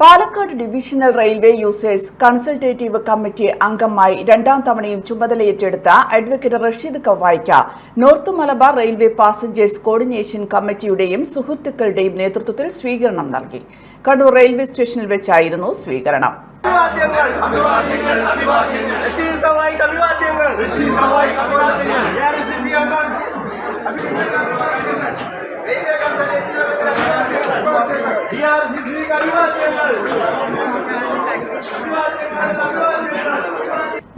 Palakkad divisional railway users consultative committee അംഗമായി രണ്ടാം തവണയും ചുമതലയേറ്റെടുത്ത advocate Rasheed കവായ്ക്ക north Malabar railway passengers coordination കമ്മിറ്റിയുടെയും സുഹൃത്തുക്കളുടെയും നേതൃത്വത്തിൽ സ്വീകരണം നൽകി. കണ്ണൂർ റെയിൽവേ സ്റ്റേഷനിൽ വെച്ചായിരുന്നു സ്വീകരണം. അഭിവാദ്യങ്ങൾ അഭിവാദ്യങ്ങൾ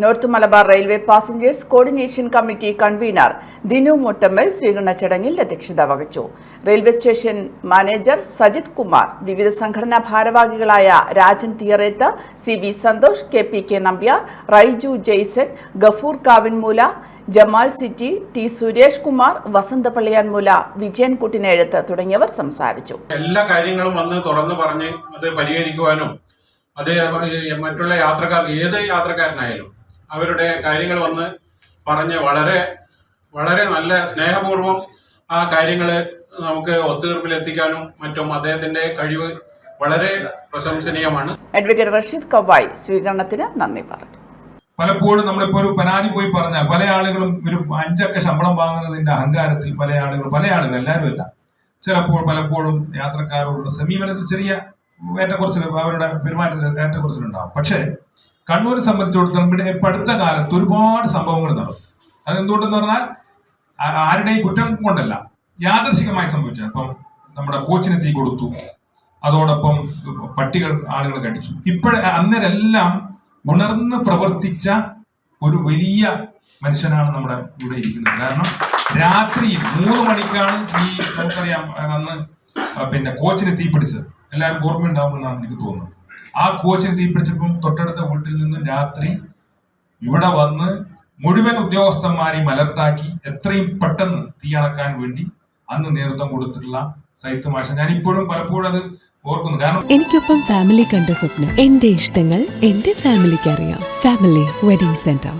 north Malabar railway passengers coordination committee convener Dinu Muttammal സ്വീകരണ ചടങ്ങിൽ അധ്യക്ഷത വഹിച്ചു. Railway station manager Sajith Kumar വിവിധ സംഘടനാ ഭാരവാഹികളായ Rajan Thiyareth C V Santhosh K P K Nambiar Raiju Jaison Gafoor Kavinmoola Jamal city T Suresh Kumar Vasanthapalliyanmoola Vijayan Kuttinezhuth തുടങ്ങിയവർ സംസാരിച്ചു. എല്ലാ കാര്യങ്ങളും വന്ന് തുറന്നു പറഞ്ഞ് അത് പരിഹരിക്കുവാനും അത് മറ്റുള്ള യാത്രക്കാർ ഏത് യാത്രക്കാരനായാലും അവരുടെ കാര്യങ്ങൾ വന്ന് പറഞ്ഞ് വളരെ വളരെ നല്ല സ്നേഹപൂർവം ആ കാര്യങ്ങൾ നമുക്ക് ഒത്തുതീർപ്പിലെത്തിക്കാനും മറ്റും അദ്ദേഹത്തിന്റെ കഴിവ് വളരെ പ്രശംസനീയമാണ്. അഡ്വക്കേറ്റ് റഷീദ് കവായ് സ്വീകരണത്തിന് നന്ദി പറഞ്ഞു. പലപ്പോഴും നമ്മളിപ്പോ ഒരു പരാതി പോയി പറഞ്ഞാൽ പല ആളുകളും ഒരു അഞ്ചൊക്കെ ശമ്പളം വാങ്ങുന്നതിന്റെ അഹങ്കാരത്തിൽ പല ആളുകളും പല ആളുകൾ എല്ലാവരും അല്ല ചിലപ്പോൾ പലപ്പോഴും യാത്രക്കാരോടുള്ള സമീപനത്തിൽ ചെറിയ ഏറ്റക്കുറച്ചിൽ അവരുടെ പെരുമാറ്റത്തിൽ ഏറ്റക്കുറച്ചിലുണ്ടാവും. പക്ഷേ കണ്ണൂരെ സംബന്ധിച്ചിടത്തോളം ഇവിടെ പഠിത്ത കാലത്ത് ഒരുപാട് സംഭവങ്ങൾ നടന്നു. അതെന്തുകൊണ്ടെന്ന് പറഞ്ഞാൽ ആരുടെയും കുറ്റം കൊണ്ടല്ല യാദർശികമായി സംഭവിച്ചാണ് ഇപ്പം നമ്മുടെ കോച്ചിന് തീ കൊടുത്തു. അതോടൊപ്പം പട്ടികൾ ആളുകൾ കടിച്ചു. ഇപ്പോഴ അന്നേരെല്ലാം ഉണർന്ന് പ്രവർത്തിച്ച ഒരു വലിയ മനുഷ്യനാണ് നമ്മുടെ ഇവിടെ ഇരിക്കുന്നത്. കാരണം രാത്രി മൂന്ന് മണിക്കാണ് ഈ നമുക്കറിയാം അന്ന് പിന്നെ കോച്ചിന് തീപിടിച്ചത് എല്ലാവരും ഓർമ്മയുണ്ടാവുമെന്നാണ് എനിക്ക് തോന്നുന്നത്. ആ കോച്ചിന് തീപിടിച്ചപ്പം തൊട്ടടുത്ത വീട്ടിൽ നിന്ന് രാത്രി ഇവിടെ വന്ന് മുഴുവൻ ഉദ്യോഗസ്ഥന്മാരെയും അലർട്ടാക്കി എത്രയും പെട്ടെന്ന് തീ അണക്കാൻ വേണ്ടി അന്ന് നേതൃത്വം കൊടുത്തിട്ടുള്ള സൈത്ത് മാഷ. ഞാൻ ഇപ്പോഴും പലപ്പോഴും അത് ഓർക്കുന്നു. കാരണം എനിക്കൊപ്പം ഫാമിലി കണ്ട സ്വപ്നം എന്റെ ഇഷ്ടങ്ങൾ എന്റെ ഫാമിലിക്ക് അറിയാം. Family wedding centre